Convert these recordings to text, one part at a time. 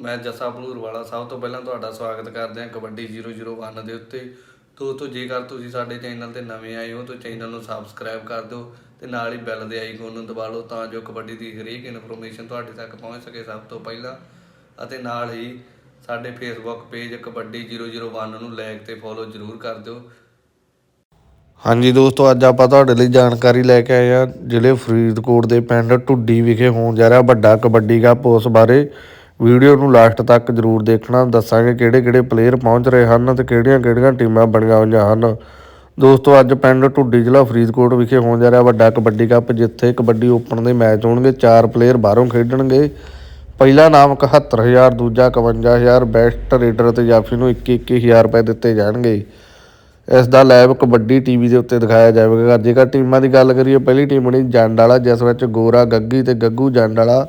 ਮੈਂ ਜੱਸਾ ਭਲੂਰ ਵਾਲਾ ਸਭ ਤੋਂ ਪਹਿਲਾਂ ਤੁਹਾਡਾ ਸਵਾਗਤ ਕਰਦੇ ਹਾਂ ਕਬੱਡੀ 001 ਦੇ ਉੱਤੇ। ਦੋਸਤੋ ਜੇਕਰ ਤੁਸੀਂ ਸਾਡੇ ਚੈਨਲ ਤੇ ਨਵੇਂ ਆਏ ਹੋ ਤਾਂ ਚੈਨਲ ਨੂੰ ਸਬਸਕ੍ਰਾਈਬ ਕਰ ਦਿਓ ਤੇ ਨਾਲ ਹੀ ਬੈਲ ਦੇ ਆਈਕਨ ਨੂੰ ਦਬਾ ਲਓ ਤਾਂ ਜੋ ਕਬੱਡੀ ਦੀ ਹਰੇਕ ਇਨਫੋਰਮੇਸ਼ਨ ਤੁਹਾਡੇ ਤੱਕ ਪਹੁੰਚ ਸਕੇ ਸਭ ਤੋਂ ਪਹਿਲਾਂ। ਅਤੇ ਨਾਲ ਹੀ ਸਾਡੇ ਫੇਸਬੁੱਕ ਪੇਜ ਕਬੱਡੀ 001 ਨੂੰ ਲਾਈਕ ਤੇ ਫੋਲੋ ਜ਼ਰੂਰ ਕਰ ਦਿਓ। ਹਾਂਜੀ ਦੋਸਤੋ, ਅੱਜ ਆਪਾਂ ਤੁਹਾਡੇ ਲਈ ਜਾਣਕਾਰੀ ਲੈ ਕੇ ਆਏ ਹਾਂ ਜ਼ਿਲ੍ਹੇ ਫਰੀਦਕੋਟ ਦੇ ਪਿੰਡ ਢੁੱਡੀ ਵਿਖੇ ਹੋਣ ਜਾ ਰਿਹਾ ਵੱਡਾ ਕਬੱਡੀ ਕੱਪ, ਉਸ ਬਾਰੇ ਵੀਡੀਓ ਨੂੰ ਲਾਸਟ ਤੱਕ ਜਰੂਰ ਦੇਖਣਾ। ਦੱਸਾਂਗੇ ਕਿਹੜੇ ਕਿਹੜੇ ਪਲੇਅਰ ਪਹੁੰਚ ਰਹੇ ਹਨ ਤੇ ਕਿਹੜੀਆਂ ਕਿਹੜੀਆਂ ਟੀਮਾਂ ਬਣੀਆਂ ਹੋਈਆਂ ਹਨ। ਦੋਸਤੋ, ਅੱਜ ਪਿੰਡ ਢੁੱਡੀ ਜ਼ਿਲ੍ਹਾ ਫਰੀਦਕੋਟ ਵਿਖੇ ਹੋਣ ਜਾ ਰਿਹਾ ਵੱਡਾ ਕਬੱਡੀ ਕੱਪ, ਜਿੱਥੇ ਕਬੱਡੀ ਓਪਨ ਦੇ ਮੈਚ ਹੋਣਗੇ। ਚਾਰ ਪਲੇਅਰ ਬਾਹਰੋਂ ਖੇਡਣਗੇ। ਪਹਿਲਾ ਨਾਮ 71000 ਦੂਜਾ 51000 ਬੈਸਟ ਰੇਡਰ ਤੇ ਜਾਫੀ ਨੂੰ 21 21000 ਰੁਪਏ ਦਿੱਤੇ ਜਾਣਗੇ। ਇਸ ਦਾ ਲਾਈਵ ਕਬੱਡੀ ਟੀਵੀ ਦੇ ਉੱਤੇ ਦਿਖਾਇਆ ਜਾਵੇਗਾ। ਜੇਕਰ ਟੀਮਾਂ ਦੀ ਗੱਲ ਕਰੀਏ, ਪਹਿਲੀ ਟੀਮ ਬਣੀ ਜੰਡ ਵਾਲਾ ਜਿਸ ਵਿੱਚ ਗੋਰਾ, ਗੱਗੀ ਤੇ ਗੱਗੂ ਜੰਡ ਵਾਲਾ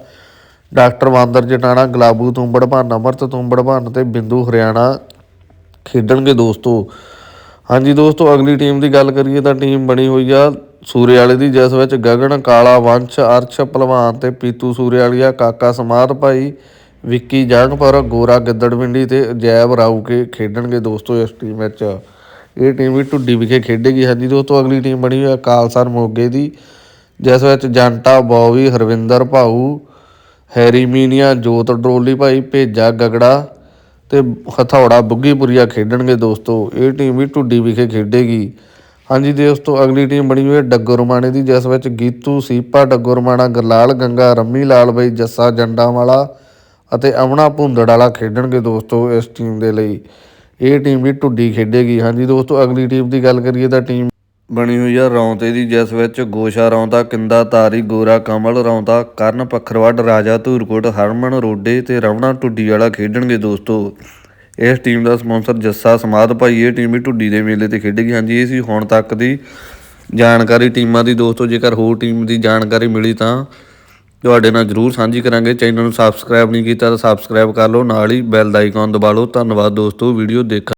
ਡਾਕਟਰ ਵਾਂਦਰ ਜਟਾਣਾ, ਗਲਾਬੂ ਤੁੰਬੜ ਭੰਨ, ਅਮਰਤ ਤੁੰਬੜ ਭੰਨ ਤੇ ਬਿੰਦੂ ਹਰਿਆਣਾ ਖੇਡਣਗੇ ਦੋਸਤੋ। ਹਾਂਜੀ ਦੋਸਤੋ, ਅਗਲੀ ਟੀਮ ਦੀ ਗੱਲ ਕਰੀਏ ਤਾਂ ਟੀਮ ਬਣੀ ਹੋਈ ਆ ਸੂਰਿਆਲੇ ਦੀ, ਜਿਸ ਵਿੱਚ ਗਗਨ, ਕਾਲਾ ਵੰਸ਼, ਅਰਸ਼ ਪਹਿਲਵਾਨ ਤੇ ਪੀਤੂ ਸੂਰਿਆਲੀਆ ਕਾਕਾ ਸਮਾਰ ਭਾਈ, ਵਿੱਕੀ ਜੰਗਪੁਰ, ਗੋਰਾ ਗਿੱਦੜਵਿੰਡੀ ਤੇ ਜੈਬ ਰਾਊਕੇ ਖੇਡਣਗੇ ਦੋਸਤੋ ਇਸ ਟੀਮ ਵਿੱਚ। ਇਹ ਟੀਮ ਵੀ ਢੁੱਡੀ ਵਿਖੇ ਖੇਡੇਗੀ। ਹਾਂਜੀ ਦੋਸਤੋ, ਅਗਲੀ ਟੀਮ ਬਣੀ ਹੋਈ ਹੈ ਕਾਲਸਰ ਮੋਗੇ ਦੀ, ਜਿਸ ਵਿੱਚ ਜੰਟਾ ਬੌਵੀ, ਹਰਵਿੰਦਰ ਭਾਊ ਹੈਰੀ ਮੀਨੀਆ, ਜੋਤ ਡਰੋਲੀ ਭਾਈ, ਭੇਜਾ ਗਗੜਾ ਤੇ ਹਥੌੜਾ ਬੁੱਗੀਪੁਰੀਆ ਖੇਡਣਗੇ ਦੋਸਤੋ। ਇਹ ਟੀਮ ਵੀ ਢੁੱਡੀ ਵਿਖੇ ਖੇਡੇਗੀ। ਹਾਂਜੀ ਦੋਸਤੋ, ਅਗਲੀ ਟੀਮ ਬਣੀ ਹੋਈ ਹੈ ਡੱਗੋ ਡੱਗਰਮਾਣੇ ਦੀ, ਜਿਸ ਵਿੱਚ ਗੀਤੂ, ਸੀਪਾ, ਡੱਗੋ ਡੱਗਰਮਾਣਾ ਗਰਲਾਲ, ਗੰਗਾ, ਰੰਮੀ, ਲਾਲ ਬਾਈ, ਜੱਸਾ ਜੰਡਾ ਵਾਲਾ ਅਤੇ ਅਮਨਾ ਭੁੰਦੜ ਵਾਲਾ ਖੇਡਣਗੇ ਦੋਸਤੋ ਇਸ ਟੀਮ ਦੇ ਲਈ। ਇਹ ਟੀਮ ਵੀ ਢੁੱਡੀ ਖੇਡੇਗੀ। ਹਾਂਜੀ ਦੋਸਤੋ, ਅਗਲੀ ਟੀਮ ਦੀ ਗੱਲ ਕਰੀਏ ਤਾਂ ਟੀਮ ਬਣੀ ਹੋਈ ਆ ਰੌਂਤੇ ਦੀ ਜਿਸ ਵਿੱਚ ਗੋਸ਼ਾ ਰੌਂਤਾ ਕਿੰਦਾ ਤਾਰੀ, ਗੋਰਾ ਕਮਲ ਰੌਂਤਾ ਕਰਨ ਪੱਖਰਵੱਡ ਰਾਜਾ ਧੂਰਕੋਟ, ਹਰਮਨ ਰੋਡੇ ਤੇ ਰਵਣਾ ਢੁੱਡੀ ਵਾਲਾ ਖੇਡਣਗੇ ਦੋਸਤੋ। ਇਸ ਟੀਮ ਦਾ ਸਪਾਂਸਰ ਜੱਸਾ ਸਮਾਧ ਭਾਈ, ਇਹ ਟੀਮ ਵੀ ਢੁੱਡੀ ਦੇ ਮੇਲੇ ਤੇ ਖੇਡੇਗੀ। ਹਾਂਜੀ, ਇਹ ਸੀ ਹੁਣ ਤੱਕ ਦੀ ਜਾਣਕਾਰੀ ਟੀਮਾਂ ਦੀ ਦੋਸਤੋ। ਜੇਕਰ ਹੋਰ ਟੀਮ ਦੀ ਜਾਣਕਾਰੀ ਮਿਲੀ ਤਾਂ ਤੁਹਾਡੇ ਨਾਲ ਜਰੂਰ ਸਾਂਝੀ ਕਰਾਂਗੇ। ਚੈਨਲ ਨੂੰ ਸਬਸਕ੍ਰਾਈਬ ਨਹੀਂ ਕੀਤਾ ਤਾਂ ਸਬਸਕ੍ਰਾਈਬ ਕਰ ਲਓ। ਨਾਲ ਹੀ ਬੈਲ ਦਾ ਆਈਕਨ ਦਬਾ ਲਓ। ਧੰਨਵਾਦ ਦੋਸਤੋ। ਵੀਡੀਓ ਦੇਖ